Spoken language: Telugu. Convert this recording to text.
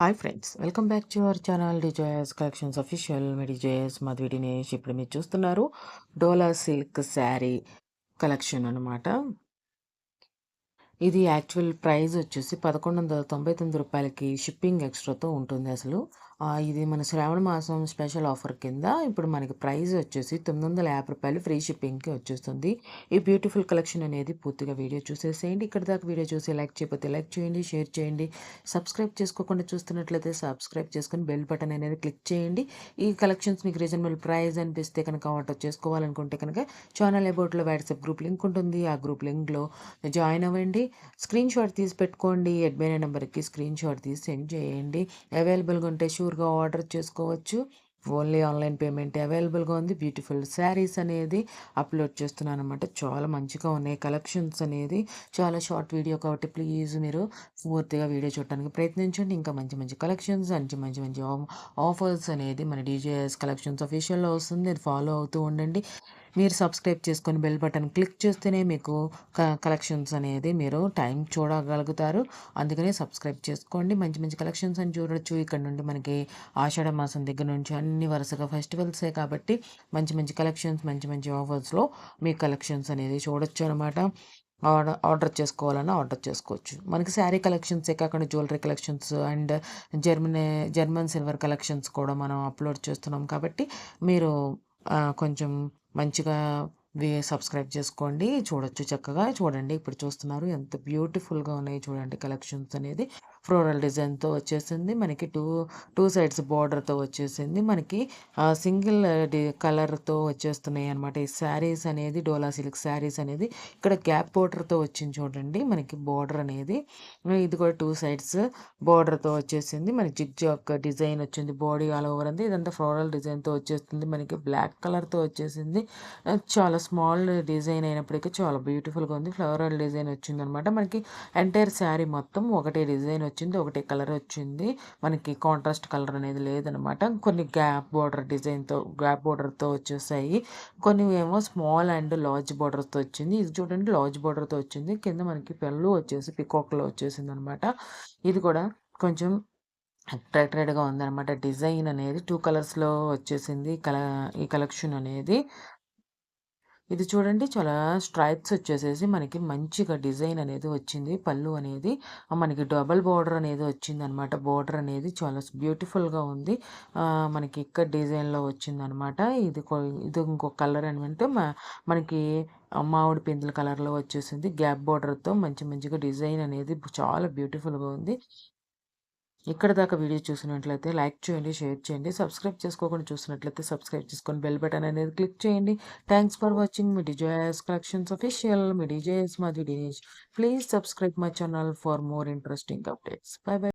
Hi friends welcome back to our channel డిజోయస్ collections official మీ డిజోయస్ మధు దినేష్ ఇప్పుడు మీరు చూస్తున్నారు డోలా సిల్క్ శారీ కలెక్షన్ అనమాట ఇది యాక్చువల్ ప్రైస్ వచ్చేసి పదకొండు వందల తొంభై తొమ్మిది రూపాయలకి షిప్పింగ్ ఎక్స్ట్రాతో ఉంటుంది అసలు. ఇది మన శ్రావణ మాసం స్పెషల్ ఆఫర్ కింద ఇప్పుడు మనకి ప్రైస్ వచ్చేసి తొమ్మిది వందల యాభై రూపాయలు ఫ్రీ షిప్పింగ్కి వచ్చేస్తుంది. ఈ బ్యూటిఫుల్ కలెక్షన్ అనేది పూర్తిగా వీడియో చూసేసేయండి. ఇక్కడ దాకా వీడియో చూసి లైక్ చేయకపోతే లైక్ చేయండి షేర్ చేయండి. సబ్స్క్రైబ్ చేసుకోకుండా చూస్తున్నట్లయితే సబ్స్క్రైబ్ చేసుకొని బెల్ బటన్ అనేది క్లిక్ చేయండి. ఈ కలెక్షన్స్ మీకు రీజనబుల్ ప్రైస్ అనిపిస్తే కనుక ఆర్డర్ చేసుకోవాలనుకుంటే కనుక ఛానల్ అబౌట్లో వాట్సాప్ గ్రూప్ లింక్ ఉంటుంది. ఆ గ్రూప్ లింక్లో జాయిన్ అవ్వండి. స్క్రీన్ షాట్ తీసి పెట్టుకోండి. అడ్మైన్ నెంబర్కి స్క్రీన్ షాట్ తీసి సెండ్ చేయండి. అవైలబుల్గా ఉంటే షూ షూర్గా ఆర్డర్ చేసుకోవచ్చు. ఓన్లీ ఆన్లైన్ పేమెంట్ అవైలబుల్గా ఉంది. బ్యూటిఫుల్ శారీస్ అనేది అప్లోడ్ చేస్తున్నాను అనమాట చాలా మంచిగా ఉన్నాయి. కలెక్షన్స్ అనేది చాలా షార్ట్ వీడియో కాబట్టి ప్లీజ్ మీరు పూర్తిగా వీడియో చూడడానికి ప్రయత్నించండి. ఇంకా మంచి మంచి కలెక్షన్స్ మంచి మంచి మంచి ఆఫర్స్ అనేది మన డీజేఎస్ కలెక్షన్స్ అఫీషియల్లో వస్తుంది. ఫాలో అవుతూ ఉండండి. మీరు సబ్స్క్రైబ్ చేసుకొని బెల్ బటన్ క్లిక్ చేస్తేనే మీకు కలెక్షన్స్ అనేది మీరు టైం చూడగలుగుతారు. అందుకనే సబ్స్క్రైబ్ చేసుకోండి. మంచి మంచి కలెక్షన్స్ అని చూడొచ్చు. ఇక్కడ నుండి మనకి ఆషాఢ మాసం దగ్గర నుంచి అన్ని వరుసగా ఫెస్టివల్సే కాబట్టి మంచి మంచి కలెక్షన్స్ మంచి మంచి ఆఫర్స్లో మీ కలెక్షన్స్ అనేది చూడొచ్చు అనమాట ఆర్డర్ ఆర్డర్ చేసుకోవాలన్నా ఆర్డర్ చేసుకోవచ్చు. మనకి శారీ కలెక్షన్సే కాకుండా jewellery collections and Germany German silver collections కూడా మనం అప్లోడ్ చేస్తున్నాం కాబట్టి మీరు కొంచెం మంచిగా సబ్స్క్రైబ్ చేసుకోండి. చూడొచ్చు చక్కగా. చూడండి ఇప్పుడు చూస్తున్నారు. ఎంత బ్యూటిఫుల్గా ఉన్నాయి చూడండి కలెక్షన్స్ అనేది. ఫ్లోరల్ డిజైన్తో వచ్చేసింది. మనకి టూ టూ సైడ్స్ బార్డర్తో వచ్చేసింది. మనకి సింగిల్ డి కలర్తో వచ్చేస్తున్నాయి అనమాట ఈ శారీస్ అనేది డోలా సిల్క్ శారీస్ అనేది ఇక్కడ గ్యాప్ బార్డర్తో వచ్చింది చూడండి. మనకి బార్డర్ అనేది ఇది కూడా టూ సైడ్స్ బార్డర్తో వచ్చేసింది. మనకి జిగ్ జాక్ డిజైన్ వచ్చింది బాడీ ఆల్ ఓవర్ అంది ఇదంతా ఫ్లోరల్ డిజైన్తో వచ్చేస్తుంది. మనకి బ్లాక్ కలర్తో వచ్చేసింది. చాలా స్మాల్ డిజైన్ అయినప్పటికీ చాలా బ్యూటిఫుల్గా ఉంది. ఫ్లోరల్ డిజైన్ వచ్చింది అనమాట మనకి ఎంటైర్ శారీ మొత్తం ఒకటే డిజైన్ వచ్చింది ఒకటే కలర్ వచ్చింది. మనకి కాంట్రాస్ట్ కలర్ అనేది లేదనమాట. కొన్ని గ్యాప్ బార్డర్ డిజైన్తో గ్యాప్ బార్డర్తో వచ్చేసాయి. కొన్ని ఏమో స్మాల్ అండ్ లార్జ్ బార్డర్తో వచ్చింది. ఇది చూడండి లార్జ్ బార్డర్తో వచ్చింది. కింద మనకి పెళ్ళు వచ్చేసి పికాక్లో వచ్చేసింది అనమాట ఇది కూడా కొంచెం అట్రాక్టెడ్గా ఉందన్నమాట డిజైన్ అనేది టూ కలర్స్లో వచ్చేసింది కల ఈ కలెక్షన్ అనేది. ఇది చూడండి చాలా స్ట్రైప్స్ వచ్చేసేసి మనకి మంచిగా డిజైన్ అనేది వచ్చింది. పళ్ళు అనేది మనకి డబల్ బార్డర్ అనేది వచ్చింది అనమాట బార్డర్ అనేది చాలా బ్యూటిఫుల్గా ఉంది. మనకి ఇక్కడ డిజైన్లో వచ్చింది అనమాట ఇది ఇది ఇంకో కలర్ అని అంటే మనకి మామిడి పిందుల కలర్లో వచ్చేసింది. గ్యాప్ బార్డర్తో మంచి మంచిగా డిజైన్ అనేది చాలా బ్యూటిఫుల్గా ఉంది. ఇక్కడ దాకా వీడియో చూసినట్లయితే లైక్ చేయండి షేర్ చేయండి. సబ్స్క్రైబ్ చేసుకోకుండా చూసినట్లయితే సబ్స్క్రైబ్ చేసుకొని బెల్ బటన్ అనేది క్లిక్ చేయండి. థ్యాంక్స్ ఫర్ వాచింగ్ మీ డిజోయస్ కలెక్షన్స్ అఫీషియల్ మీ డిజోయస్ మాది Dinesh please subscribe my channel for more interesting updates bye bye